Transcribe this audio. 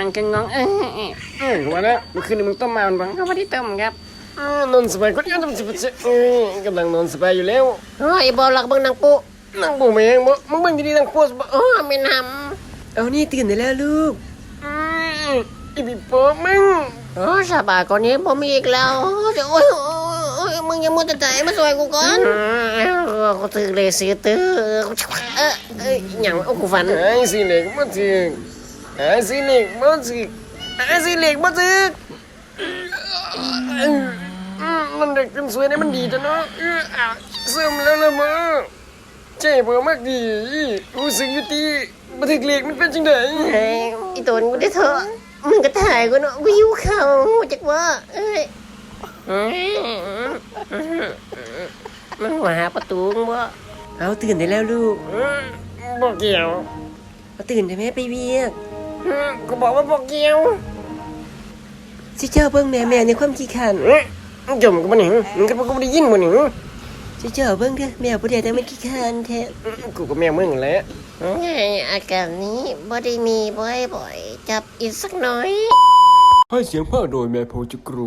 มันก็งงเออเออว่าแล้เมื่อคืนนี้มึงต้มมามันบังก็ไม่ได้ต้มครับนอนสบายคนเดียวทำสิบเจ็ดกำลังนอนสบายอยู่แล้วโอ้ยบอลหลักบิ่งนางปุนังปูแมงบ่มึงบิ่งดีๆนั่งโพสบ่โอ้ไม่นำเอานี่ตื่นได้แล้วลูกอืมอีบีโป้มึงำโอ้สบายกว่านี้บ่มีอีกแล้วโอ้ยโอ้ยโอ้ยโอ้ยมึงยังมัวแต่ใจมาสวยกูก่อนเออกูตื่นเลยสิตื่นเออเอ้ยหยังเอากูฝันไอ้สิเล็กบ่ถึก ไอ้สิเหล็กบ่ถึกไอ้สิเหล็กบ่ถึกอืมมันเด็กกันสวยนี่มันดีจังเนาะเอออะเสื่อมแล้วละมึงเจ็บบ่มากดีรู้สึกอยู่ตีบ่ถึกเหล็กมันเป็นจังได๋เฮ้ยอีตัวนี้กูได้เถอะมึงก็ถ่ายกูเนาะกูหิวข้าวจักว่าเอ้ยมึงมาหาประตูมึงบ่เอาตื่นได้แล้วลูกเออบ่เกี่ยวเอาตื่นได้แม่ไปเวียกเออก็บอกว่าบ่เกี่ยวสิเจ้าเบิ่งแม่แม่ในความขี้ขันเอ๊ะมึงจมก็บ่นี่มึงก็บ่ได้ยินบ่นี่สิเจ้าเบิ่งเด้อแม่ผู้ใดแต่มันขี้ขันแท้กูก็แม่มึงแหละไงอาการนี้บ่ได้มีบ่อยๆจับอีกสักหน่อย ให้เสียงพ่อโดยแม่โพจุกรู